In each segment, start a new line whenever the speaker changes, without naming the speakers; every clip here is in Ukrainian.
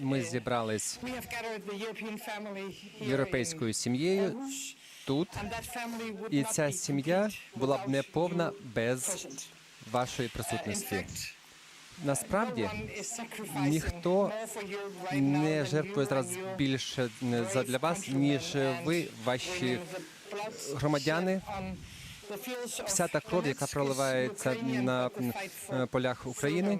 Ми зібрались європейською сім'єю тут, і ця сім'я була б неповна без вашої присутності. Насправді ніхто не жертвує зараз більше е, задля вас, ніж ви, ваші громадяни. Вся та кров, яка проливається на полях України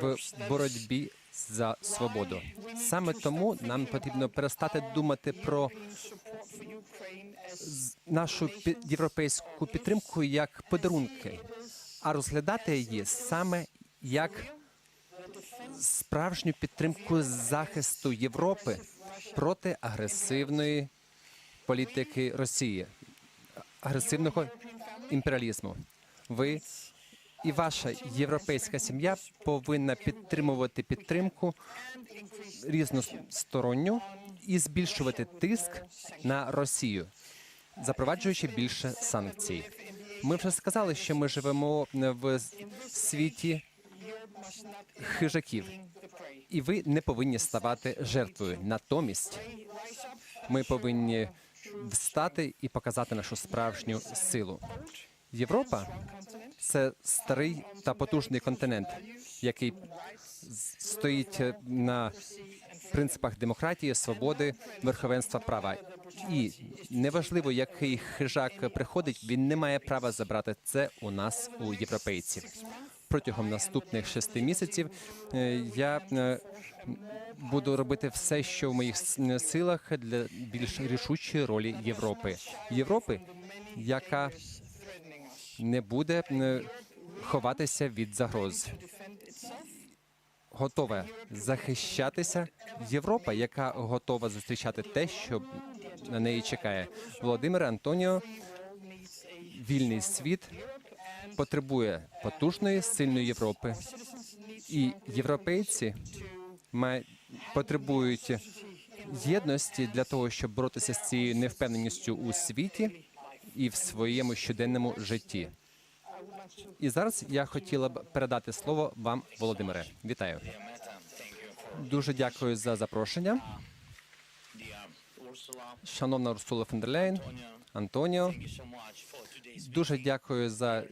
в боротьбі за свободу. Саме тому нам потрібно перестати думати про нашу європейську підтримку як подарунки, а розглядати її саме як справжню підтримку захисту Європи проти агресивної політики Росії, агресивного імперіалізму. Ви і ваша європейська сім'я повинна підтримувати підтримку різносторонню і збільшувати тиск на Росію, запроваджуючи більше санкцій. Ми вже сказали, що ми живемо в світі хижаків, і ви не повинні ставати жертвою. Натомість ми повинні встати і показати нашу справжню силу. Європа це старий та потужний континент, який стоїть е, на принципах демократії, свободи, верховенства права. І неважливо, який хижак приходить, він не має права забрати це у нас, у європейців. Протягом наступних шести місяців е, я е, буду робити все, що в моїх силах для більш рішучої ролі Європи. Європи, яка не буде ховатися від загроз. Готова захищатися Європа, яка готова зустрічати те, що на неї чекає. Володимир Антоніо, вільний світ потребує потужної, сильної Європи. І європейці потребують єдності для того, щоб боротися з цією невпевненістю у світі і в своєму щоденному житті. І зараз я хотіла б передати слово вам, Володимире. Вітаю. Дуже дякую за запрошення. Шановна Урсула фон дер Антоніо, дуже дякую за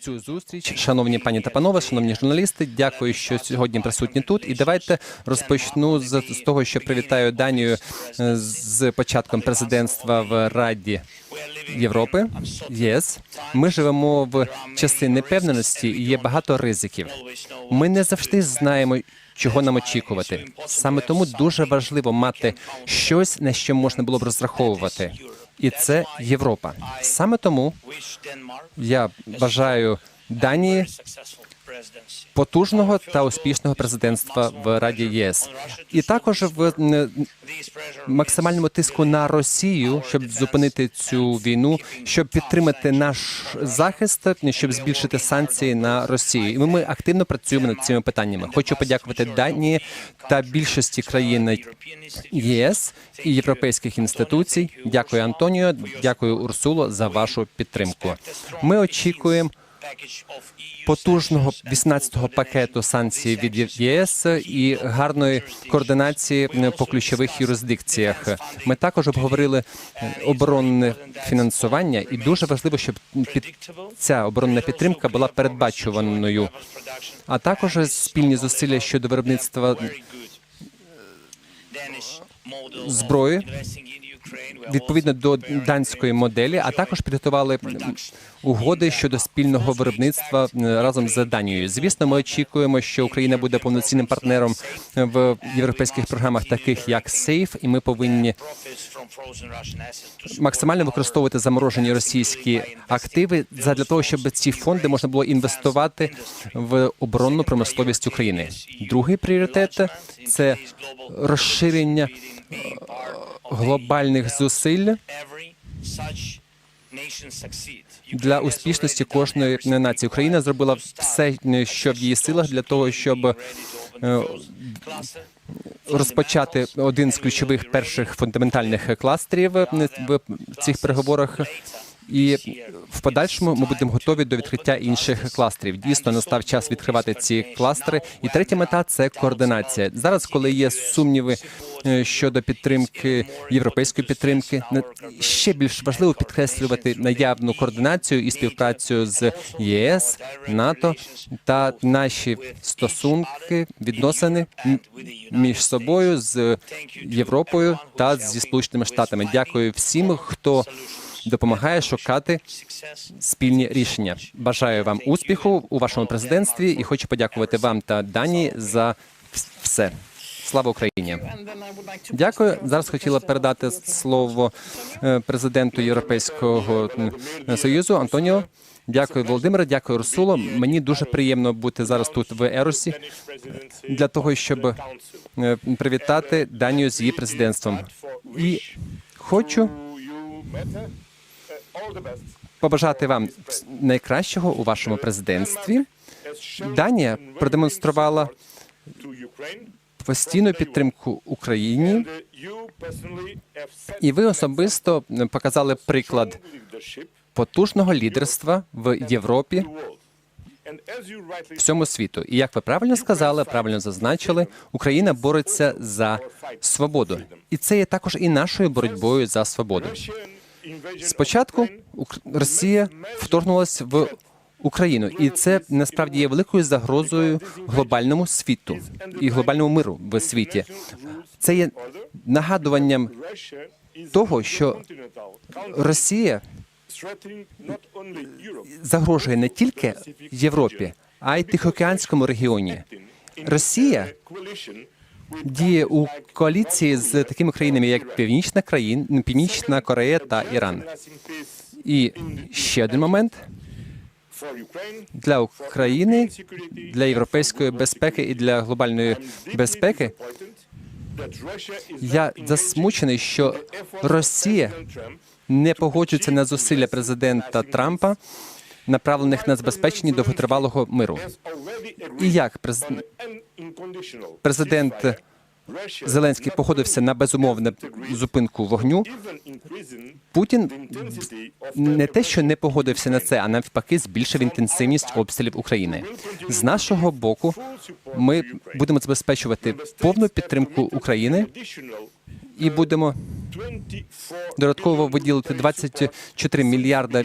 цю зустріч. Шановні пані та панове, шановні журналісти, дякую, що сьогодні присутні тут. І давайте розпочну з, з того, що привітаю Данію е, з початком президентства в Раді Європи. ЄС. Ми живемо в часи непевненості і є багато ризиків. Ми не завжди знаємо. Чого нам очікувати? Саме тому дуже важливо мати щось, на що можна було б розраховувати, і це Європа. Саме тому я бажаю Данії потужного та успішного президентства в Раді ЄС, і також в максимальному тиску на Росію, щоб зупинити цю війну, щоб підтримати наш захист, щоб збільшити санкції на Росію. І ми активно працюємо над цими питаннями. Хочу подякувати Данії та більшості країн ЄС і європейських інституцій. Дякую, Антоніо. Дякую, Урсуло, за вашу підтримку. Ми очікуємо потужного 18-го пакету санкцій від ЄС і гарної координації по ключових юрисдикціях. Ми також обговорили е, оборонне фінансування, і дуже важливо, щоб під ця оборонна підтримка була передбачуваною, а також спільні зусилля щодо виробництва зброї відповідно до данської моделі, а також підготували угоди щодо спільного виробництва е, разом з Данією. Звісно, ми очікуємо, що Україна буде повноцінним партнером в європейських програмах, таких як SAFE, і ми повинні максимально використовувати заморожені російські активи для того, щоб ці фонди можна було інвестувати в оборонну промисловість України. Другий пріоритет це розширення глобальних зусиль для успішності кожної нації. Україна зробила все, що в її силах для того, щоб е, розпочати один з ключових перших фундаментальних кластерів в цих переговорах. І в подальшому ми будемо готові до відкриття інших кластерів. Дійсно, настав час відкривати ці кластери. І третя мета це координація. Зараз, коли є сумніви е, щодо підтримки європейської підтримки, ще більш важливо підкреслювати наявну координацію і співпрацю з ЄС, НАТО та наші стосунки, відносини між собою з Європою та зі Сполученими Штатами. Дякую всім, хто допомагає шукати спільні рішення. Бажаю вам успіху у вашому президентстві і хочу подякувати вам та Данії за все. Слава Україні! Дякую. Зараз хотіла передати слово е, президенту Європейського союзу Антоніо. Дякую, Володимире. Дякую, Урсуло. Мені дуже приємно бути зараз тут в Еросі для того, щоб е, привітати Данію з її президентством. І хочу побажати вам найкращого у вашому президентстві. Данія продемонструвала постійну підтримку Україні, і ви особисто показали приклад потужного лідерства в Європі всьому світу. І як ви правильно сказали, правильно зазначили, Україна бореться за свободу, і це є також і нашою боротьбою за свободу. Спочатку Росія вторгнулася в Україну, і це насправді є великою загрозою глобальному світу і глобальному миру в світі. Це є нагадуванням того, що Росія загрожує не тільки Європі, а й Тихоокеанському регіоні. Росія діє у коаліції з такими країнами, як Північна країн, Північна Корея та Іран. І ще один момент для України, для європейської безпеки і для глобальної безпеки. Я засмучений, що Росія не погоджується на зусилля президента Трампа, направлених на забезпечення довготривалого миру. І як през- президент Зеленський погодився на безумовну зупинку вогню, Путін не те, що не погодився на це, а навпаки, збільшив інтенсивність обстрілів України. З нашого боку, ми будемо забезпечувати повну підтримку України і будемо додатково виділити 24 мільярда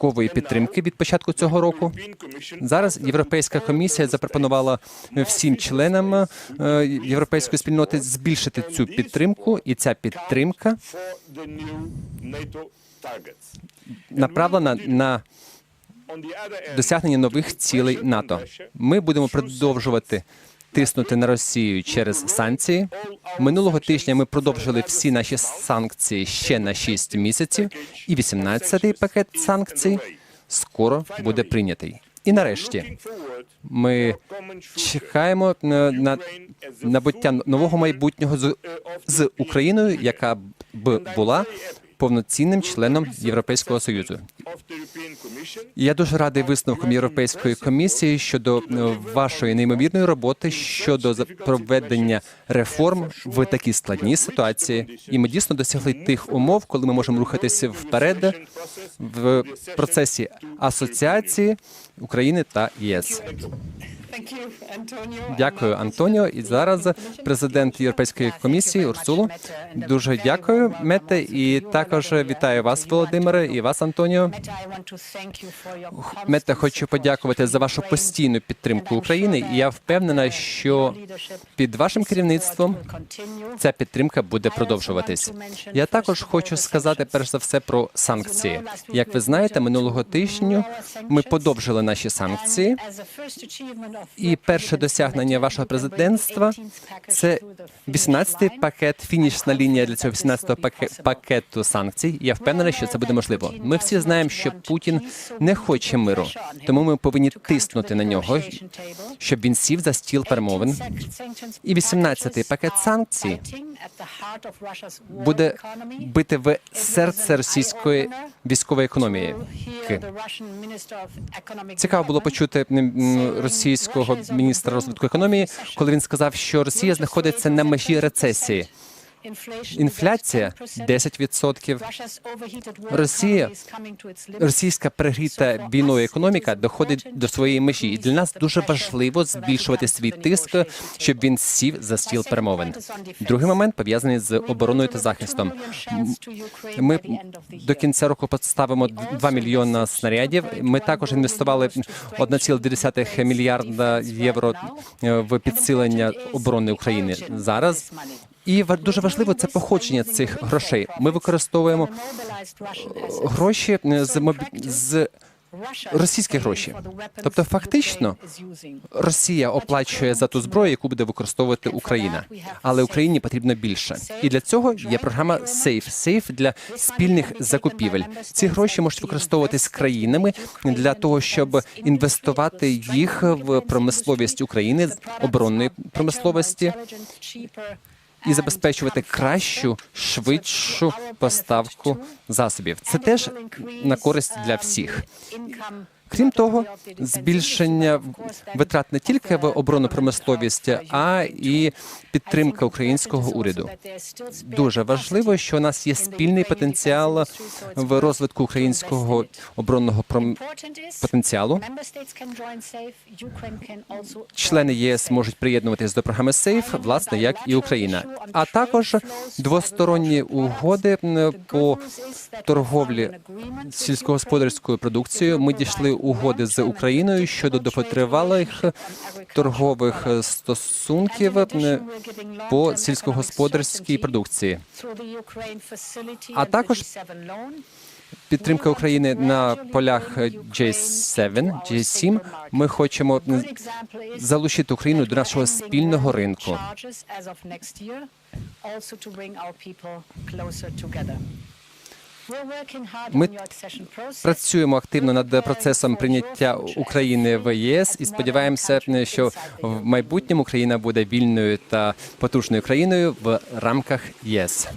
військової підтримки від початку цього року. Зараз Європейська комісія запропонувала всім членам е, європейської спільноти збільшити цю підтримку, і ця підтримка направлена на досягнення нових цілей НАТО. Ми будемо продовжувати тиснути на Росію через санкції. Минулого тижня ми продовжили всі наші санкції ще на 6 місяців, і 18-й пакет санкцій скоро буде прийнятий. І нарешті ми чекаємо на, на набуття нового майбутнього з, з Україною, яка б була повноцінним членом Європейського союзу. Я дуже радий висновкам Європейської комісії щодо е, вашої неймовірної роботи щодо проведення реформ в такій складній ситуації. І ми дійсно досягли тих умов, коли ми можемо рухатися вперед в процесі асоціації України та ЄС. Дякую, Антоніо. І зараз президент Європейської комісії Урсулу. Дуже дякую, Мете, і також вітаю вас, Володимире, і вас, Антоніо. Мете, хочу подякувати за вашу постійну підтримку України. І я впевнена, що під вашим керівництвом ця підтримка буде продовжуватись. Я також хочу сказати перш за все про санкції. Як ви знаєте, минулого тижня ми подовжили наші санкції. І перше досягнення вашого президентства це 18-й пакет, фінішна лінія для цього 18-го пакету санкцій. Я впевнений, що це буде можливо. Ми всі знаємо, що Путін не хоче миру, тому ми повинні тиснути на нього, щоб він сів за стіл перемовин.
І 18-й пакет санкцій буде
бити в серце російської військової економії. Цікаво було почути м, м, російського міністра розвитку економії, коли він сказав, що Росія знаходиться на межі рецесії. Інфляція 10%. Росія, російська пригріта війною економіка доходить до своєї межі, і для нас дуже важливо збільшувати свій тиск, щоб він сів за стіл перемовин. Другий момент пов'язаний з обороною та захистом. Ми до кінця року поставимо 2 мільйона снарядів. Ми також інвестували 1,2 мільярда євро е, в підсилення оборони України зараз. І дуже важливо це походження цих грошей. Ми використовуємо гроші е, з мобі- з російські гроші. Тобто, фактично, Росія оплачує за ту зброю, яку буде використовувати Україна, але Україні потрібно більше. І для цього є програма SAFE. SAFE для спільних закупівель. Ці гроші можуть використовуватись країнами для того, щоб інвестувати їх в промисловість України, оборонної промисловості і забезпечувати кращу, швидшу поставку засобів. Це теж на користь для всіх. Крім того, збільшення витрат не тільки в оборонну промисловість, а і підтримка українського уряду. Дуже важливо, що у нас є спільний потенціал в розвитку українського оборонного пром... потенціалу. Члени єС можуть приєднуватись до програми SAFE, власне, як і Україна, а також двосторонні угоди по торговлі сільськогосподарською продукцією. Ми дійшли угоди з Україною щодо довготривалих торгових стосунків по сільськогосподарській продукції.
а також
Підтримка України на полях J7, J7. Ми хочемо залучити Україну до нашого спільного ринку. Ми Працюємо активно над процесом прийняття України в ЄС і сподіваємося, що в майбутньому Україна буде вільною та потужною країною в рамках ЄС.